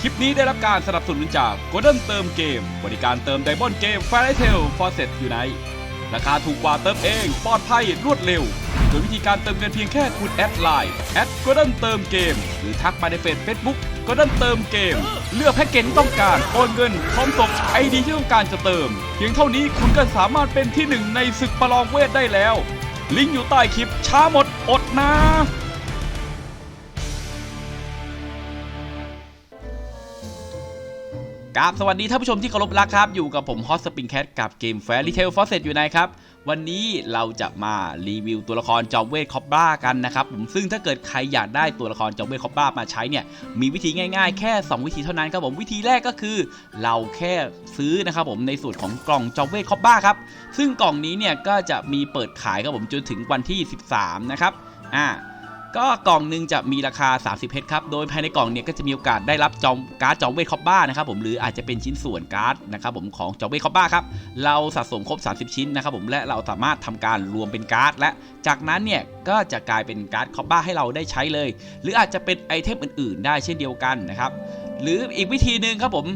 คลิปนี้ได้รับการสนับสนุนจาก Golden เติมเกม บริการเติมไดมอนด์เกม f a i r y t a l Faucet Unite ราคาถูกกว่าเติมเองปลอดภัยรวดเร็ว โดยวิธีการเติมเงินเพียงแค่คุณแอดไลน์แอด Golden เติมเกม หรือทักมาในเฟซ Facebook Golden เติมเกม เลือกแพ็กเกจที่ต้องการโอนเงินพร้อมส่งไอดีที่ต้องการจะเติม เพียงเท่านี้คุณก็สามารถเป็นที่หนึ่งในศึกประลองเวทได้แล้ว ลิงก์อยู่ใต้คลิปช้าหมดอดนะ ครับสวัสดีท่านผู้ชมที่เคารพรักครับ อยู่กับผมฮอสสปริงแคทกับเกมแฟร์รีเทลฟอสเซตอยู่ในครับ วันนี้เราจะมารีวิวตัวละครจอมเวทคอบบ้ากันนะครับผมซึ่งถ้าเกิดใครอยากได้ตัวละครจอมเวทคอบบ้ามาใช้เนี่ย มีวิธีง่ายๆ แค่ 2 วิธีเท่านั้นครับผมวิธีแรกก็คือ เราแค่ซื้อนะครับผมในสูตรของกล่องจอมเวทคอบบ้าครับซึ่งกล่องนี้เนี่ยก็จะมีเปิดขายครับผมจนถึงวันที่ 13 นะครับอ่า ก็กล่องหนึ่งจะมีราคา 30เพชรครับ โดยภายในกล่องเนี่ยก็จะมีโอกาสได้รับจอมการ์ดจอมเวทคอบบ้านะครับผมหรืออาจจะเป็นชิ้นส่วนการ์ดนะครับผมของจอมเวทคอบบ้าครับ เราสะสมครบ 30 ชิ้นนะครับผมและเราสามารถทำการรวมเป็นการ์ดและ จากนั้นเนี่ยก็จะกลายเป็นการ์ดคอบบ้าให้เราได้ใช้เลย หรืออาจจะเป็นไอเทมอื่น ๆ ได้เช่นเดียวกันนะครับหรืออีกวิธีหนึ่งครับผม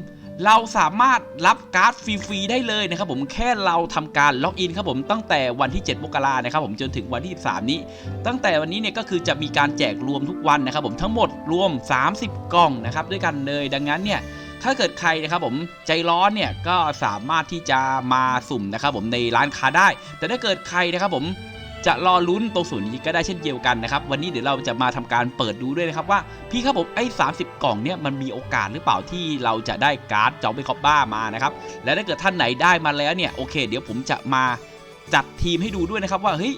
เราสามารถรับการ์ดฟรีๆได้เลยนะครับผมแค่เราทำการล็อกอินครับผมตั้งแต่วันที่ 7 มกรานะครับผมจนถึงวันที่ 13 นี้ ตั้งแต่วันนี้เนี่ยก็คือจะมีการแจกรวมทุกวันนะครับผมทั้งหมดรวม 30 กล่องนะครับด้วยกันเลยดังนั้นเนี่ยถ้าเกิดใครนะครับผมใจร้อนเนี่ยก็สามารถที่จะมาสุ่มนะครับผมในร้านค้าได้ แต่ถ้าเกิดใครนะครับผม จะรอลุ้นตรงส่วนนี้ก็ได้เช่นเดียวกันนะครับ วันนี้เดี๋ยวเราจะมาทำการเปิดดูด้วยนะครับว่าพี่ครับผมไอ้30กล่องเนี่ยมันมีโอกาสหรือเปล่าที่เราจะได้การ์ดจอมเบคอบบ้ามานะครับและถ้าเกิดท่านไหนได้มาแล้วเนี่ยโอเค เดี๋ยวผมจะมาจัดทีมให้ดูด้วยนะครับว่าเฮ้ย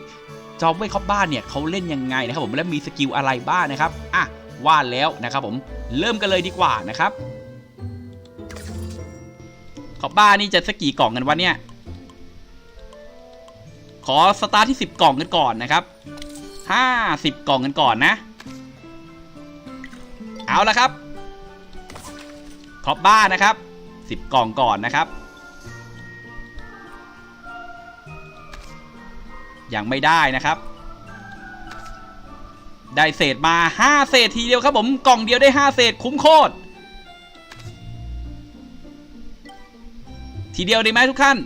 จอมเวทคอบบ้านเนี่ยเขาเล่นยังไงนะครับผมและมีสกิลอะไรบ้างนะครับอะว่าแล้วนะครับผมเริ่มกันเลยดีกว่านะครับคอบบ้านี่จะสกกี่กล่องกันวะเนี่ย ขอสตาร์ทที่ 10 กล่องกันก่อนนะครับ 50 กล่องกันก่อนนะ เอาละครับคอบบ้านะครับ 10 กล่องก่อนนะครับ ยังไม่ได้นะครับ ได้เศษมา 5 เศษทีเดียวครับผม กล่องเดียวได้ 5 เศษคุ้มโคตร ทีเดียวดีไหมทุกท่าน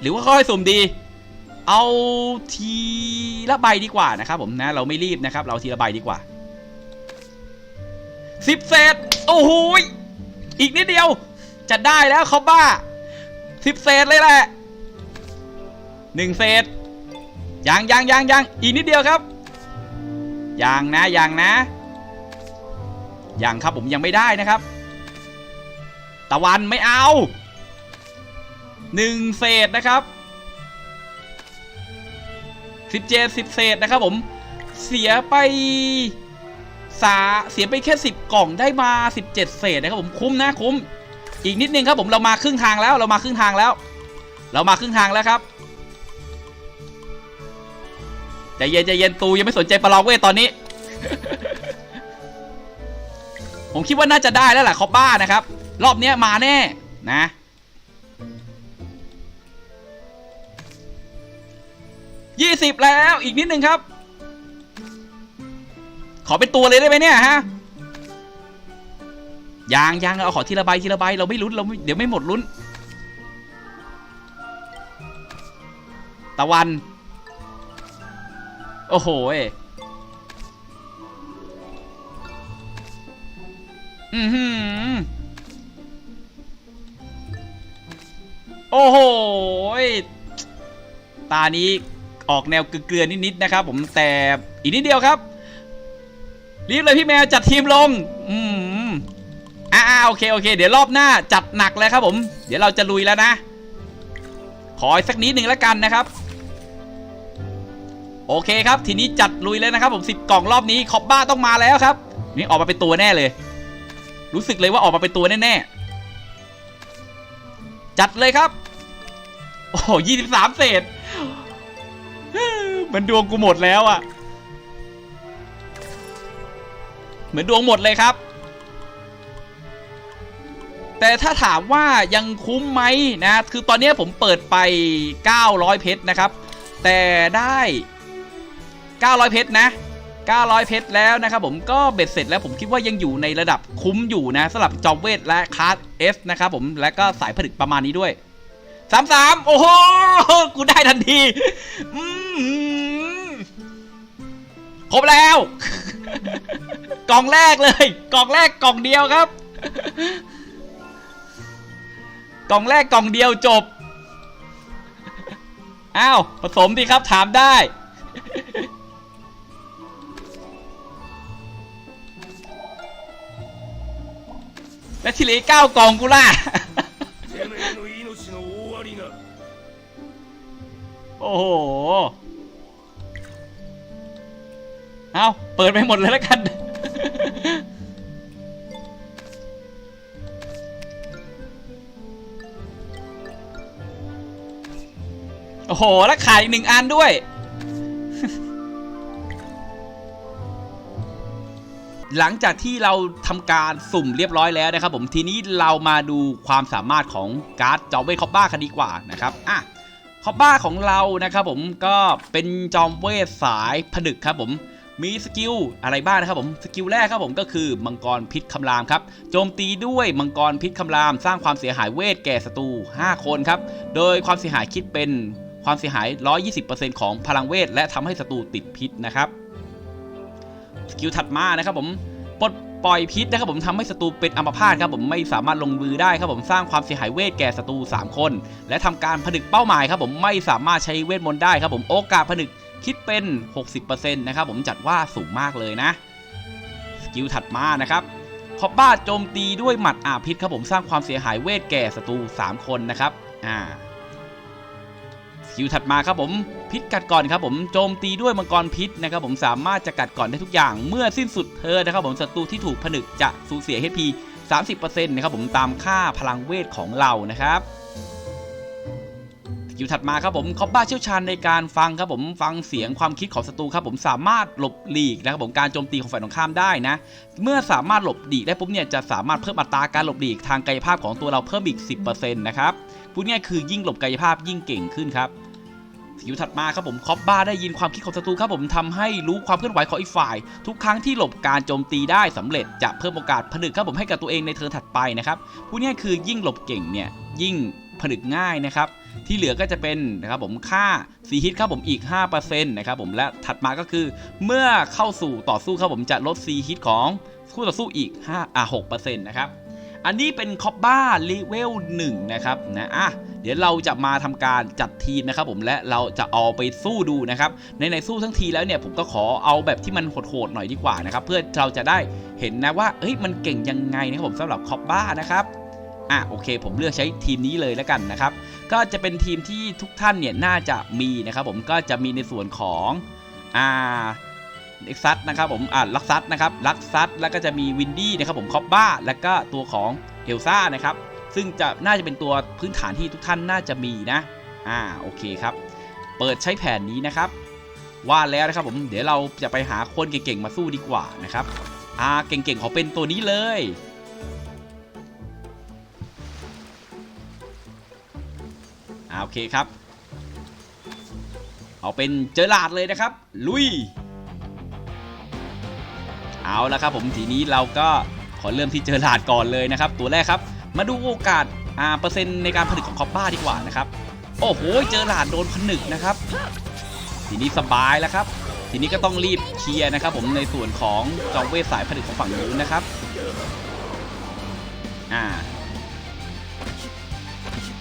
หรือว่าค่อยสุ่มดี เอาทีละใบดีกว่านะครับผมนะเราไม่รีบนะครับ เราทีละใบดีกว่า10เศษโอ้โหอีกนิดเดียว จะได้แล้วเขาบ้า10เศษเลยแหละ1เศษยังยังยังยังอีกนิดเดียวครับยังนะยังนะยังครับผมยังไม่ได้นะครับ ตะวันไม่เอาหนึ่งเศษนะครับ สิบเจ็ดสิบเศษนะครับผม เสียไปสาเสียไปแค่สิบกล่องได้มาสิบเจ็ดเศษนะครับผมคุ้มนะคุ้ม อีกนิดนึงครับผมเรามาครึ่งทางแล้วเรามาครึ่งทางแล้ว เรามาครึ่งทางแล้วครับใจเย็นใจเย็นตูยังไม่สนใจประลองเวทตอนนี้ ผมคิดว่าน่าจะได้แล้วแหละคอบ้านะครับ รอบเนี้ยมาแน่นะ ยี่สิบแล้วอีกนิดนึงครับ ขอเป็นตัวเลยได้ไหมเนี่ยฮะยังยังเอาขอทีละใบทีละใบเราไม่ลุ้นเราไม่เดี๋ยวไม่หมดลุ้น ตะวัน โอ้โหอือหือโอ้โหตานี้ ออกแนวเกลือนิดๆนะครับ ผมแต่อีกนิดเดียวครับรีบเลยพี่แมวจัดทีมลง อืมอ่าโอเคโอเค เดี๋ยวรอบหน้าจัดหนักเลยครับผม เดี๋ยวเราจะลุยแล้วนะ ขออีกสักนิดหนึ่งแล้วกันนะครับ โอเคครับ ทีนี้จัดลุยเลยนะครับ ผม10กล่องรอบนี้คอบบ้าต้องมาแล้วครับ นี่ออกมาเป็นตัวแน่เลย รู้สึกเลยว่าออกมาเป็นตัวแน่ๆจัดเลยครับ โอ้ยี่สิบสามเศษ มือนดวงกูหมดแล้วอะเหมือนดวงหมดเลยครับ แต่ถ้าถามว่ายังคุ้มไหมนะ คือตอนนี้ผมเปิดไป 900 เพชรนะครับ แต่ได้ 900 เพชรนะ 900 เพชรแล้วนะครับผมก็เบ็ดเสร็จแล้วผมคิดว่ายังอยู่ในระดับคุ้มอยู่นะสำหรับจอมเวทและคลาสนะครับผมและก็สายผลิตประมาณนี้ด้วย 33โอ้โห กูได้ทันทีครบแล้ว กล่องแรกเลย กล่องแรกกล่องเดียวครับ กล่องแรกกล่องเดียวจบ อ้าวผสมดีครับถามได้ แล้วที่เหลือเก้ากล่องกูล่ะ โอ้โห เอาเปิดไปหมดเลยแล้วกัน โอ้โห แล้วขายอีกหนึ่งอันด้วย หลังจากที่เราทำการสุ่มเรียบร้อยแล้วนะครับผม ทีนี้เรามาดูความสามารถของการ์ดจอเวทคอปบ้ากันดีกว่านะครับ อะ อปบ้าของเรานะครับผมก็เป็นจอมเวทสายผนึกครับผมมีสกิลอะไรบ้างนะครับผมสกิลแรกครับผมก็คือมังกรพิษคำรามครับโจมตีด้วยมังกรพิษคำราม สร้างความเสียหายเวทแก่ศัตรู5 คนครับโดยความเสียหายคิดเป็นความเสียหาย 120%ของพลังเวท และทำให้ศัตรูติดพิษนะครับสกิลถัดมานะครับผม ปล่อยพิษนะครับผมทำให้ศัตรูเป็นอัมพาตครับผมไม่สามารถลงมือได้ครับผมสร้างความเสียหายเวทแก่ศัตรู3 คน และทำการผนึกเป้าหมายครับผมไม่สามารถใช้เวทมนต์ได้ครับผมโอกาสผนึกคิดเป็น 60%นะครับผมจัดว่าสูงมากเลยนะสกิลถัดมานะครับคอบบ้าโจมตีด้วยหมัดอาพิษครับผมสร้างความเสียหายเวทแก่ศัตรู3 คนนะครับอ่า สกิลถัดมาครับผมพิษกัดก่อนครับผมโจมตีด้วยมังกรพิษนะครับผมสามารถจะกัดก่อนได้ทุกอย่าง เมื่อสิ้นสุดเธอนะครับผมศัตรูที่ถูกผนึกจะสูญเสีย HP 30%นะครับผมตามค่าพลังเวทของเรานะครับสกิลถัดมาครับผมคอบบ้าเชี่ยวชาญในการฟังครับผมฟังเสียงความคิดของศัตรูครับผมสามารถหลบหลีกนะครับผมการโจมตีของฝ่ายตรงข้ามได้นะ เมื่อสามารถหลบหลีกได้ปุ๊บเนี่ยจะสามารถเพิ่มอัตราการหลบหลีกทางกายภาพของตัวเราเพิ่มอีก 10%นะครับพูดง่ายคือยิ่งหลบกายภาพยิ่งเก่งขึ้นครับ สกิลถัดมาครับผมคอปบ้าได้ยินความคิดของศัตรูครับผมทำให้รู้ความเคลื่อนไหวของอีกฝ่าย ทุกครั้งที่หลบการโจมตีได้สำเร็จจะเพิ่มโอกาสผนึกครับผมให้กับตัวเองในเทิร์นถัดไปนะครับพูดง่ายๆคือยิ่งหลบเก่งเนี่ยยิ่งผนึกง่ายนะครับที่เหลือก็จะเป็นนะครับผมค่าซีฮิตครับผมอีก 5%นะครับผมและถัดมาก็คือ เมื่อเข้าสู่ต่อสู้ครับผมจะลดซีฮิตของคู่ต่อสู้อีก5อะ6%นะครับอันนี้เป็นคอปบ้าเลเวล1นะครับนะอะ ดี๋ยวเราจะมาทำการจัดทีมนะครับผมและเราจะเอาไปสู้ดูนะครับในในสู้ทั้งทีแล้วเนี่ยผมก็ขอเอาแบบที่มันโหดๆหน่อยดีกว่านะครับเพื่อเราจะได้เห็นนะว่าเฮ้ยมันเก่งยังไงนะครับผมสำหรับคอปบ้านะครับอะโอเค ผมเลือกใช้ทีมนี้เลยแล้วกันนะครับ ก็จะเป็นทีมที่ทุกท่านเนี่ยน่าจะมีนะครับผมก็จะมีในส่วนของอ่าเล็กซัสนะครับผมอ่าลักซัสนะครับลักซัสแล้วก็จะมีวินดี้นะครับผมคอปบ้าแล้วก็ตัวของเอลซ่านะครับ ซึ่งจะน่าจะเป็นตัวพื้นฐานที่ทุกท่านน่าจะมีนะอ่าโอเคครับ เปิดใช้แผนนี้นะครับว่าแล้วนะครับผมเดี๋ยวเราจะไปหาคนเก่งๆมาสู้ดีกว่านะครับอ่าเก่งๆขอเป็นตัวนี้เลยอ่าโอเคครับ เอาเป็นเจอหลาดเลยนะครับ ลุยเอาละครับผมทีนี้เราก็ขอเริ่มที่เจอหลาดก่อนเลยนะครับ ตัวแรกครับ มาดูโอกาสอ่าเปอร์เซ็นต์ในการผนึกของคอปบ้าดีกว่านะครับ โอ้โห เจอหลาดโดนผนึกนะครับ ทีนี้สบายแล้วครับ ทีนี้ก็ต้องรีบเคลียร์นะครับ ผมในส่วนของจอมเวทสายผนึกของฝั่งนู้นนะครับ อ่า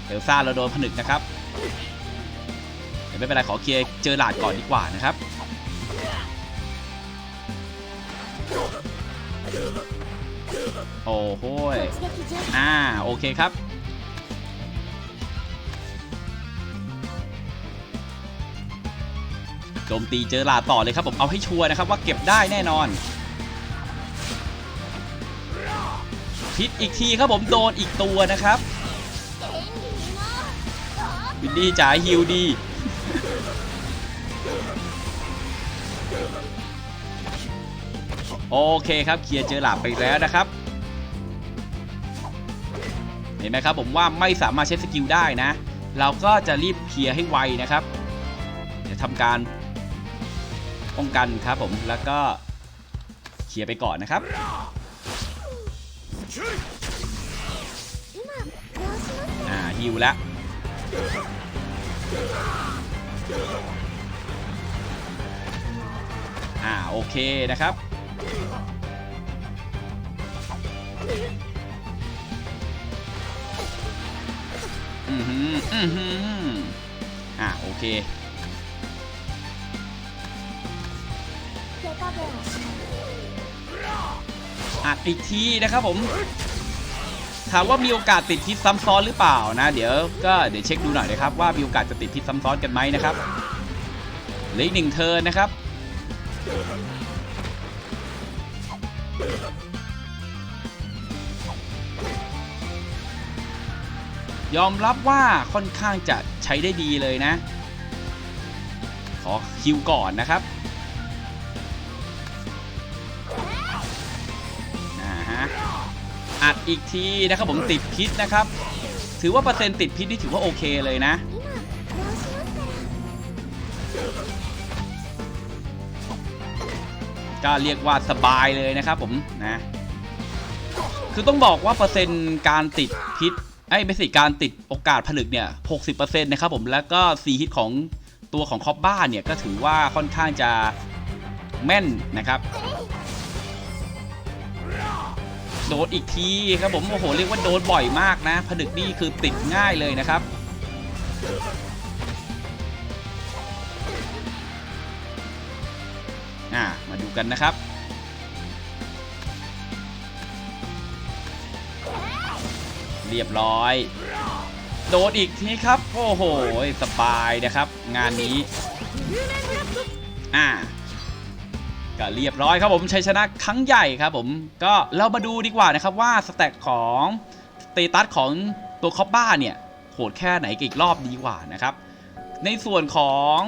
เอลซ่าเราโดนผนึกนะครับเดี๋ยวไม่เป็นไรขอเคลียร์เจอหลาดก่อนดีกว่านะครับ โอ้โหอ่า โอเคครับ โจมตีเจอหลาต่อเลยครับผมเอาให้ชัวร์นะครับว่าเก็บได้แน่นอนพิษอีกทีครับผมโดนอีกตัวนะครับวินดี้จ๋าฮิวดี โอเคครับเคลียร์เจอหลาดไปแล้วนะครับ เห็นไหมครับผมว่าไม่สามารถใช้สกิลได้นะ เราก็จะรีบเคลียร์ให้ไวนะครับ เดี๋ยวทำการป้องกันครับผมแล้วก็เคลียร์ไปก่อนนะครับอ่าฮิวแล้วอ่าโอเคนะครับ อือหืออือหืออ่าโอเค อัดอีกทีนะครับผม ถามว่ามีโอกาสติดพิษซ้ำซ้อนหรือเปล่านะ เดี๋ยวก็เดี๋ยวเช็คดูหน่อยนะครับว่ามีโอกาสจะติดพิษซ้ำซ้อนกันไหมนะครับเหลืออีกหนึ่งเทิร์นนะครับ ยอมรับว่าค่อนข้างจะใช้ได้ดีเลยนะ ขอคิวก่อนนะครับนะฮะอัดอีกทีนะครับผมติดพิษนะครับ ถือว่าเปอร์เซ็นต์ติดพิษนี่ถือว่าโอเคเลยนะก็เรียกว่าสบายเลยนะครับผมนะ คือต้องบอกว่าเปอร์เซ็นต์การติดพิษ ไอ้ไม่สิการติดโอกาสผลึกเนี่ย 60%นะครับผม แล้วก็ซีฮิตของตัวของคอปบ้าเนี่ย ก็ถือว่าค่อนข้างจะแม่นนะครับ โดนอีกทีครับผม โอ้โห เรียกว่าโดนบ่อยมากนะผนึกนี่คือติดง่ายเลยนะครับอ่ามาดูกันนะครับ รียบร้อย โดนอีกทีครับ โอ้โห สบายนะครับ งานนี้ อ่า ก็เรียบร้อยครับผมชัยชนะครั้งใหญ่ครับผม ก็เรามาดูดีกว่านะครับว่าสแต็กของสเตตัสของตัวคอปบ้าเนี่ยโหดแค่ไหนกอีกรอบดีกว่านะครับ ในส่วนของ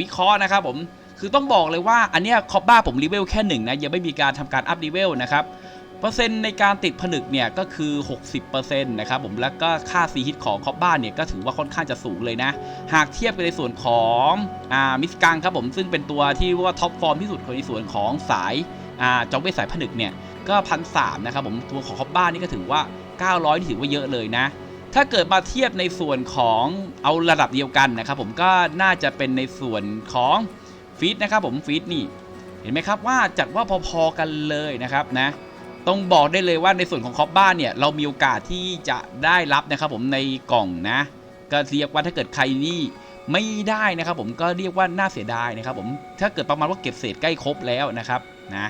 วิเคราะห์นะครับผมคือต้องบอกเลยว่าอันเนี้ยคอปบ้าผมรีเวลแค่หนึ่งนะยังไม่มีการทำการอัพรีเวลนะครับ เปอร์เซ็นต์ในการติดผนึกเนี่ยก็คือ 60%นะครับผมแล้วก็ค่าซีฮิตของคอปบ้านเนี่ยก็ถือว่าค่อนข้างจะสูงเลยนะ หากเทียบกันในส่วนของอ่ามิสกังครับผมซึ่งเป็นตัวที่ว่าท็อปฟอร์มที่สุดในส่วนของสายอ่าจอมเวทสายผนึกเนี่ยก็พันสามนะครับผมตัวของคอปบ้านี่ก็ถือว่า 900นี่ถือว่าเยอะเลยนะถ้าเกิดมาเทียบในส่วนของเอาระดับเดียวกันนะครับผมก็น่าจะเป็นในส่วนของฟีดนะครับผมฟีดนี่เห็นไหมครับว่าจัดว่าพอๆกันเลยนะครับนะ ต้องบอกได้เลยว่าในส่วนของคอปบ้านเนี่ยเรามีโอกาสที่จะได้รับนะครับผมในกล่องนะก็เรียกว่าถ้าเกิดใครนี่ไม่ได้นะครับผมก็เรียกว่าน่าเสียดายนะครับผมถ้าเกิดประมาณว่าเก็บเศษใกล้ครบแล้วนะครับนะ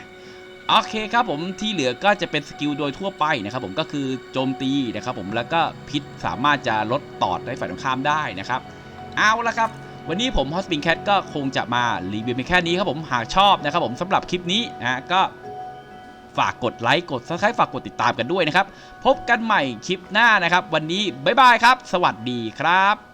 โอเคครับผมที่เหลือก็จะเป็นสกิลโดยทั่วไปนะครับผมก็คือโจมตีนะครับผมแล้วก็พิษสามารถจะลดตอดในฝ่ายตรงข้ามได้นะครับ เอาละครับ วันนี้ผมฮอสปิงแคทก็คงจะมารีวิวเพียงแค่นี้ครับผมหากชอบนะครับผมสำหรับคลิปนี้นะก็ ฝากกดไลค์กดซับสไครต์ฝากกดติดตามกันด้วยนะครับ พบกันใหม่คลิปหน้านะครับ วันนี้บ๊ายบายครับ สวัสดีครับ